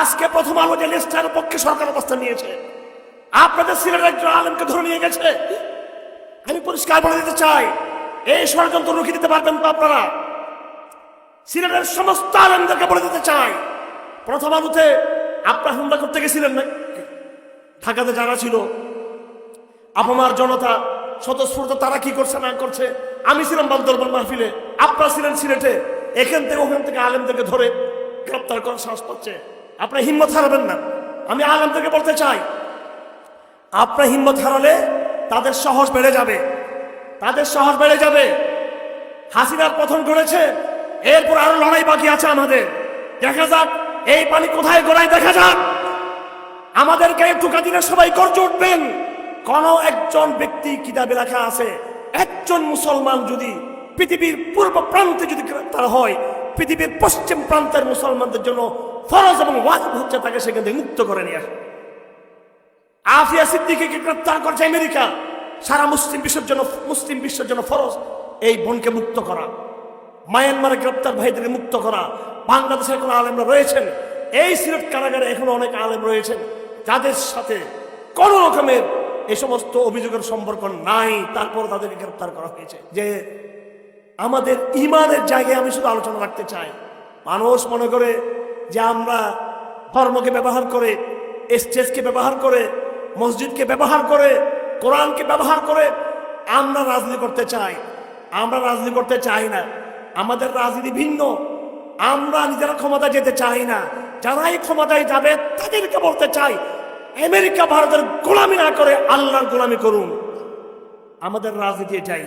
আজকে প্রথম আলো যে লিস্টার পক্ষে সরকার অবস্থান নিয়েছে, আপনাদের সিলেটের একজন আলেমকে ধরে নিয়ে গেছে। আমি পরিষ্কার বলে দিতে চাই, এই ষড়যন্ত্র রুখে দিতে পারবেন তো আপনারা? সিলেটের সমস্ত আলেমদেরকে বলে দিতে চাই, প্রথম আলোতে আপনার হামলা করতে গেছিলেন না? ঢাকাতে যারা ছিল, আপনার জনতা স্বতঃস্ফূর্ত তারা কি করছে, না করছে, আমি ছিলাম বান্দরবান মাহফিলে, আপনারা ছিলেন সিলেটে, এখান থেকে ওখান থেকে আলেমদেরকে ধরে গ্রেপ্তার করার সাহস পাচ্ছে। আপনার হিম্মত হারাবেন না। আমি আলেমদেরকে বলতে চাই, আপনার হিম্মত হারালে তাদের সাহস বেড়ে যাবে। তাদের সাহস বেড়ে যাবে। হাসিনার পতন করেছে এরপর আরও লড়াই বাকি আছে আমাদের। দেখা যাক, এই পানি কোথায়, গোড়ায় দেখা যাক। আমাদেরকে একটু কাদিনে সবাই গর্জে উঠবেন। কোন একজন ব্যক্তি কিতাবে লেখা আছে, একজন মুসলমান যদি পৃথিবীর পূর্ব প্রান্তে যদি গ্রেপ্তার হয় পৃথিবীর পশ্চিম প্রান্তের মুসলমানদের জন্য ফরজ এবং ওয়াজিব হচ্ছে তাকে সেখান থেকে মুক্ত করে নিয়ে আফিয়া সিদ্দিকিকে গ্রেপ্তার করছে আমেরিকা। সারা মুসলিম বিশ্বের জন্য মুসলিম বিশ্বের জন্য ফরজ এই বোনকে মুক্ত করা। মায়ানমারে গ্রেপ্তার ভাইদেরকে মুক্ত করা। বাংলাদেশে এখন আলেমরা রয়েছেন। এই সিলেট কারাগারে এখনও অনেক আলেম রয়েছেন। যাদের সাথে কোন রকমের এই সমস্ত অভিযোগের সম্পর্ক নাই তারপর তাদেরকে গ্রেপ্তার করা হয়েছে। যে আমাদের ইমানের জায়গায় আমি শুধু আলোচনা রাখতে চাই। মানুষ মনে করে যে আমরা ধর্মকে ব্যবহার করে, স্টেজকে ব্যবহার করে, মসজিদকে ব্যবহার করে, কোরআনকে ব্যবহার করে আমরা রাজনীতি করতে চাই। আমরা রাজনীতি করতে চাই না। আমাদের রাজনীতি ভিন্ন। আমরা নিজেরা ক্ষমতা যেতে চাই না। যারাই ক্ষমতায় যাবে, তাদেরকে বলতে চাই, আমেরিকা ভারতের গোলামি না করে আল্লাহর গোলামি করুন। আমাদের রাজনীতি এটাই।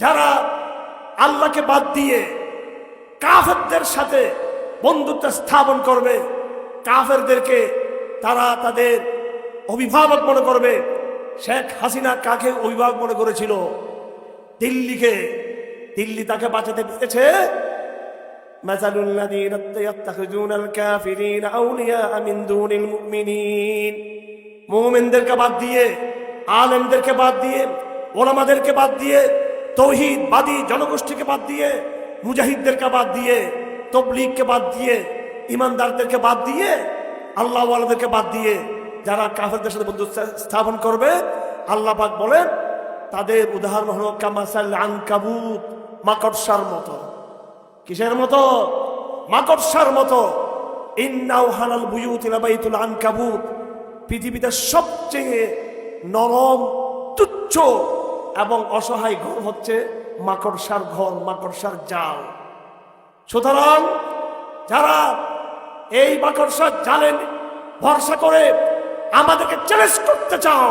যারা আল্লাহকে বাদ দিয়ে কাফেরদের সাথে বন্ধুত্ব স্থাপন করবে কাফেরদেরকে তারা তাদের অভিভাবক মনে করবে শেখ হাসিনা কাকে অভিভাবক মনে করেছিল দিল্লিকে দিল্লি তাকে বাঁচাতে পেরেছে مثل الذين يتخذون الكافرين أولياء من دون المؤمنين মুমিনদেরকে বাদ দিয়ে আলেমদেরকে বাদ দিয়ে ওলামাদেরকে বাদ দিয়ে তৌহিদ বাদী জনগোষ্ঠীকে বাদ দিয়ে, মুজাহিদদেরকে বাদ দিয়ে, তবলিগকে বাদ দিয়ে, ইমানদারদেরকে বাদ দিয়ে, আল্লাহওয়ালাদেরকে বাদ দিয়ে যারা কাফেরদের সাথে বন্ধুত্ব স্থাপন করবে আল্লাহ পাক বলেন, তাদের উদাহরণ হলো কামাসাল আনকাবুত মাকড়সার মতো। কিসের মতো? মাকড়সার মতো। ইন্নাও হানাল বুয়ুত ইলা বাইতুল আনকাবুত। পৃথিবীতে সবচেয়ে নরম, তুচ্ছ এবং অসহায় ঘর হচ্ছে মাকড়সার ঘর, মাকড়সার জাল। সুতরাং যারা এই মাকড়সার জালে ভরসা করে আমাদেরকে চ্যালেঞ্জ করতে চাও,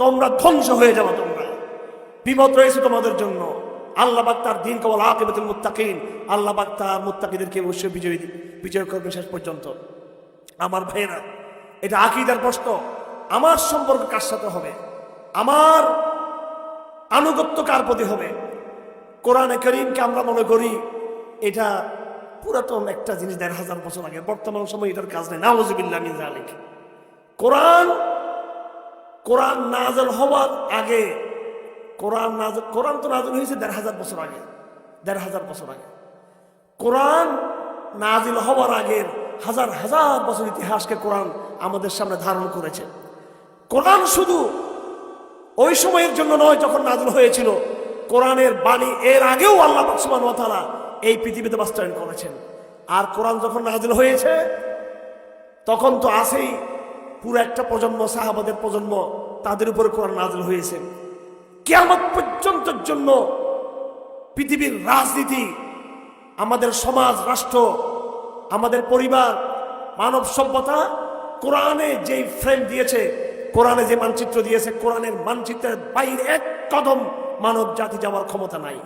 তোমরা ধ্বংস হয়ে যাবে তোমরা। বিপদ রয়েছে তোমাদের জন্য। আল্লাহ বাক তার দিন কবল আকিবাতুল মুত্তাকিন। আল্লাহ বাক তার মুত্তাকিদেরকে অবশ্যই বিজয়ী বিজয় করবে শেষ পর্যন্ত। আমার ভাইয়েরা, এটা আকিদার প্রশ্ন। আমার সম্পর্ক কার সাথে হবে? আমার আনুগত্য কার প্রতি হবে? কোরআনে করিমকে আমরা মনে করি এটা পুরাতন একটা জিনিস দেড় হাজার বছর আগে, বর্তমান সময় এটার কাজ নেই। নাওজবিল্লা মিন জালিক কোরআন কোরআন নাজল হওয়ার আগে, কোরআন নাজল কোরআন তো নাজল হয়েছে দেড় হাজার বছর আগে, দেড় হাজার বছর আগে। কোরআন নাজিল হওয়ার আগের হাজার হাজার বছর ইতিহাসকে কোরআন আমাদের সামনে ধারণ করেছে। কোরআন শুধু ওই সময়ের জন্য নয়, যখন নাজল হয়েছিল, কোরআনের বাণী এর আগেও আল্লাহ সুবহান ওয়া এই পৃথিবীতে বাস্তবায়ন করেছেন। আর কোরআন যখন নাজিল হয়েছে, তখন তো আসেই পুরো একটা প্রজন্ম, সাহাবাদের প্রজন্ম, তাদের উপরে কোরআন নাজিল হয়েছে। কেমন পর্যন্তের জন্য পৃথিবীর রাজনীতি, আমাদের সমাজ, রাষ্ট্র, আমাদের পরিবার, মানব সভ্যতা কোরআনে যেই ফ্রেম দিয়েছে কোরআনে যে মানচিত্র দিয়েছে কোরআনের মানচিত্রের বাইরে এক কদম মানব জাতি যাওয়ার ক্ষমতা নাই।